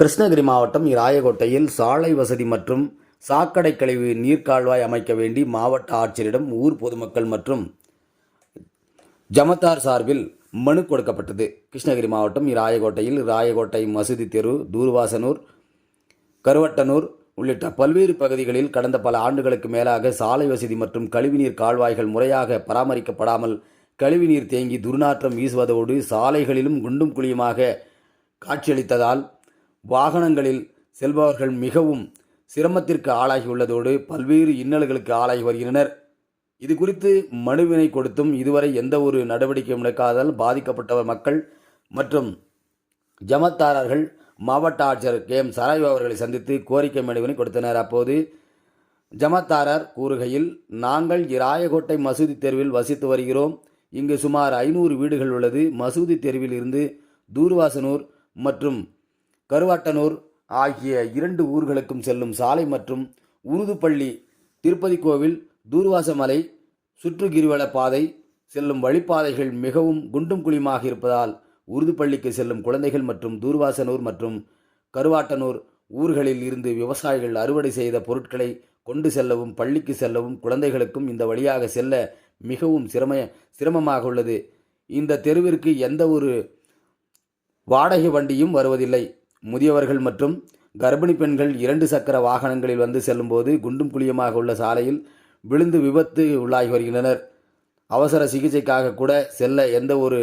கிருஷ்ணகிரி மாவட்டம் ராயகோட்டையில் சாலை வசதி மற்றும் சாக்கடை கழிவு நீர்க்கால்வாய் அமைக்க வேண்டி மாவட்ட ஆட்சியரிடம் ஊர் பொதுமக்கள் மற்றும் ஜமத்தார் சார்பில் மனு கொடுக்கப்பட்டது. கிருஷ்ணகிரி மாவட்டம் ராயகோட்டையில் ராயகோட்டை மசூதி தெரு தூர்வாசனூர் கருவட்டனூர் உள்ளிட்ட பல்வேறு பகுதிகளில் கடந்த பல ஆண்டுகளுக்கு மேலாக சாலை வசதி மற்றும் கழிவுநீர் கால்வாய்கள் முறையாக பராமரிக்கப்படாமல் கழிவுநீர் தேங்கி துர்நாற்றம் வீசுவதோடு சாலைகளிலும் குண்டும் குழியுமாக காட்சியளித்ததால் வாகனங்களில் செல்பவர்கள் மிகவும் சிரமத்திற்கு ஆளாகியுள்ளதோடு பல்வேறு இன்னல்களுக்கு ஆளாகி வருகின்றனர். இது குறித்து மனுவினை கொடுத்தும் இதுவரை எந்த ஒரு நடவடிக்கையும் எடுக்காதால் பாதிக்கப்பட்டவர் மக்கள் மற்றும் ஜமத்தாரர்கள் மாவட்ட ஆட்சியர் கே எம் சராய் அவர்களை சந்தித்து கோரிக்கை மனுவினை கொடுத்தனர். அப்போது ஜமத்தாரர் கூறுகையில் நாங்கள் இராயகோட்டை மசூதி தெருவில் வசித்து வருகிறோம். இங்கு சுமார் ஐநூறு வீடுகள் உள்ளது. மசூதி தெருவில் இருந்து தூர்வாசனூர் மற்றும் கருவாட்டனூர் ஆகிய இரண்டு ஊர்களுக்கும் செல்லும் சாலை மற்றும் உருதுப்பள்ளி திருப்பதி கோவில் தூர்வாசமலை சுற்றுகிரிவல பாதை செல்லும் வழிப்பாதைகள் மிகவும் குண்டும் குழியுமாக இருப்பதால் உருது பள்ளிக்கு செல்லும் குழந்தைகள் மற்றும் தூர்வாசனூர் மற்றும் கருவாட்டனூர் ஊர்களில் இருந்து விவசாயிகள் அறுவடை செய்த பொருட்களை கொண்டு செல்லவும் பள்ளிக்கு செல்லவும் குழந்தைகளுக்கும் இந்த வழியாக செல்ல மிகவும் சிரம சிரமமாக உள்ளது. இந்த தெருவிற்கு எந்த ஒரு வாடகை வண்டியும் வருவதில்லை. முதியவர்கள் மற்றும் கர்ப்பிணி பெண்கள் இரண்டு சக்கர வாகனங்களில் வந்து செல்லும்போது குண்டும் குழியுமாக உள்ள சாலையில் விழுந்து விபத்து உள்ளாகி வருகின்றனர். அவசர சிகிச்சைக்காக கூட செல்ல எந்த ஒரு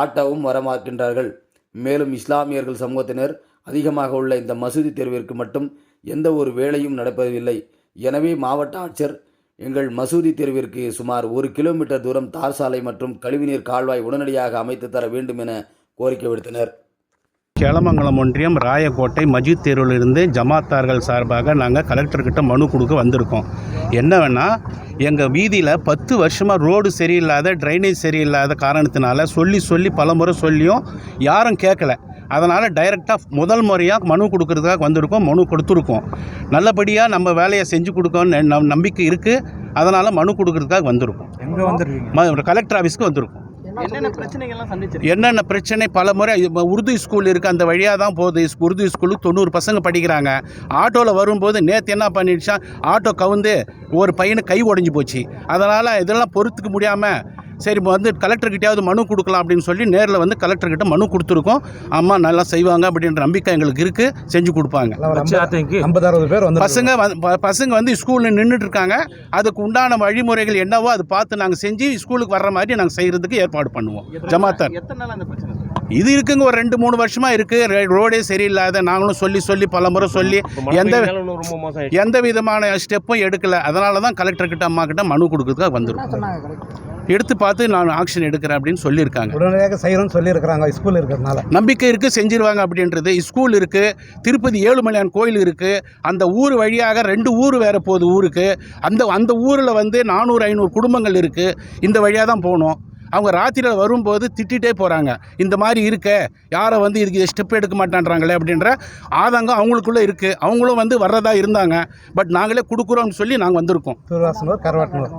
ஆட்டவும் வரமாக்கின்றார்கள். மேலும் இஸ்லாமியர்கள் சமூகத்தினர் அதிகமாக உள்ள இந்த மசூதி தெருவிற்கு மட்டும் எந்த ஒரு வேலையும் நடப்பதில்லை. எனவே மாவட்ட ஆட்சியர் எங்கள் மசூதி தெருவிற்கு சுமார் ஒரு கிலோமீட்டர் தூரம் தார் சாலை மற்றும் கழிவுநீர் கால்வாய் உடனடியாக அமைத்து தர வேண்டும் என கோரிக்கை விடுத்தனர். கேளமங்கலம் ஒன்றியம் ராயக்கோட்டை மஜித் தெருவிலிருந்து ஜமாத்தார்கள் சார்பாக நாங்கள் கலெக்டர்கிட்ட மனு கொடுக்க வந்திருக்கோம். என்ன வேணால் எங்கள் வீதியில் பத்து வருஷமாக ரோடு சரியில்லாத ட்ரைனேஜ் சரியில்லாத காரணத்தினால சொல்லி சொல்லி பலமுறை சொல்லியும் யாரும் கேட்கல அதனால் டைரெக்டாக முதல் முறையாக மனு கொடுக்கறதுக்காக வந்திருக்கோம் மனு கொடுத்துருக்கோம். நல்லபடியாக நம்ம வேலையை செஞ்சு கொடுக்கணும்னு நம் நம்பிக்கை இருக்குது அதனால் மனு கொடுக்கறதுக்காக வந்திருக்கோம். எங்கே வந்துருக்கீங்க? கலெக்டர் ஆஃபீஸ்க்கு வந்திருக்கோம். என்னென்ன பிரச்சனை? பல முறை உருது ஸ்கூல் இருக்குது அந்த வழியாக தான் போகுது. உருது ஸ்கூலுக்கு தொண்ணூறு பசங்க படிக்கிறாங்க. ஆட்டோவில் வரும்போது நேற்று என்ன பண்ணிடுச்சா ஆட்டோ கவுந்து ஒரு பையனுக்கு கை உடஞ்சி போச்சு. அதனால் இதெல்லாம் பொறுத்துக்க முடியாமல் சரி இப்ப வந்து கலெக்டர்கிட்டயாவது மனு கொடுக்கலாம் அப்படின்னு சொல்லி நேரில் வந்து கலெக்டர்கிட்ட மனு கொடுத்துருக்கோம். அம்மா நல்லா செய்வாங்க அப்படின்ற நம்பிக்கை எங்களுக்கு இருக்குது செஞ்சு கொடுப்பாங்க. பேர் வந்து பசங்க பசங்க வந்து ஸ்கூலில் நின்றுட்டு இருக்காங்க. அதுக்கு உண்டான வழிமுறைகள் என்னவோ அது பார்த்து நாங்கள் செஞ்சு ஸ்கூலுக்கு வர்ற மாதிரி நாங்கள் செய்கிறதுக்கு ஏற்பாடு பண்ணுவோம். ஜமாத்தார். எத்தனை நாள் அந்த பிரச்சனை? இது இருக்குங்க ஒரு ரெண்டு மூணு வருஷமா இருக்கு. ரெ- ரோடே சரியில்லாத நாங்களும் சொல்லி சொல்லி பல முறை சொல்லி எந்த எந்த விதமான ஸ்டெப்பும் எடுக்கல. அதனால தான் கலெக்டர் கிட்ட அம்மா கிட்ட மனு கொடுக்கறதுக்காக வந்திருக்கோம். எடுத்து பார்த்து நான் ஆக்ஷன் எடுக்கிறேன் அப்படின்னு சொல்லியிருக்காங்க. உடனடியாக செய்யணும்னு சொல்லியிருக்கிறாங்க ஸ்கூல் இருக்கிறதுனால. நம்பிக்கை இருக்குது செஞ்சிருவாங்க அப்படின்றது. ஸ்கூல் இருக்குது திருப்பதி ஏழுமலையான் கோயில் இருக்குது அந்த ஊர் வழியாக ரெண்டு ஊர் வேற போகுது ஊருக்கு. அந்த அந்த ஊரில் வந்து நானூறு ஐநூறு குடும்பங்கள் இருக்குது இந்த வழியாக தான் போகணும் அவங்க ராத்திரியில் வரும்போது திட்டிகிட்டே போகிறாங்க இந்த மாதிரி இருக்க யாரை வந்து இதுக்கு ஸ்டெப் எடுக்க மாட்டான்றாங்களே அப்படின்ற ஆதங்கம் அவங்களுக்குள்ளே இருக்குது அவங்களும் வந்து வர்றதா இருந்தாங்க. பட் நாங்களே கொடுக்குறோம்னு சொல்லி நாங்கள் வந்திருக்கோம். தூர்வாசனூர் கரவாட்டனூர்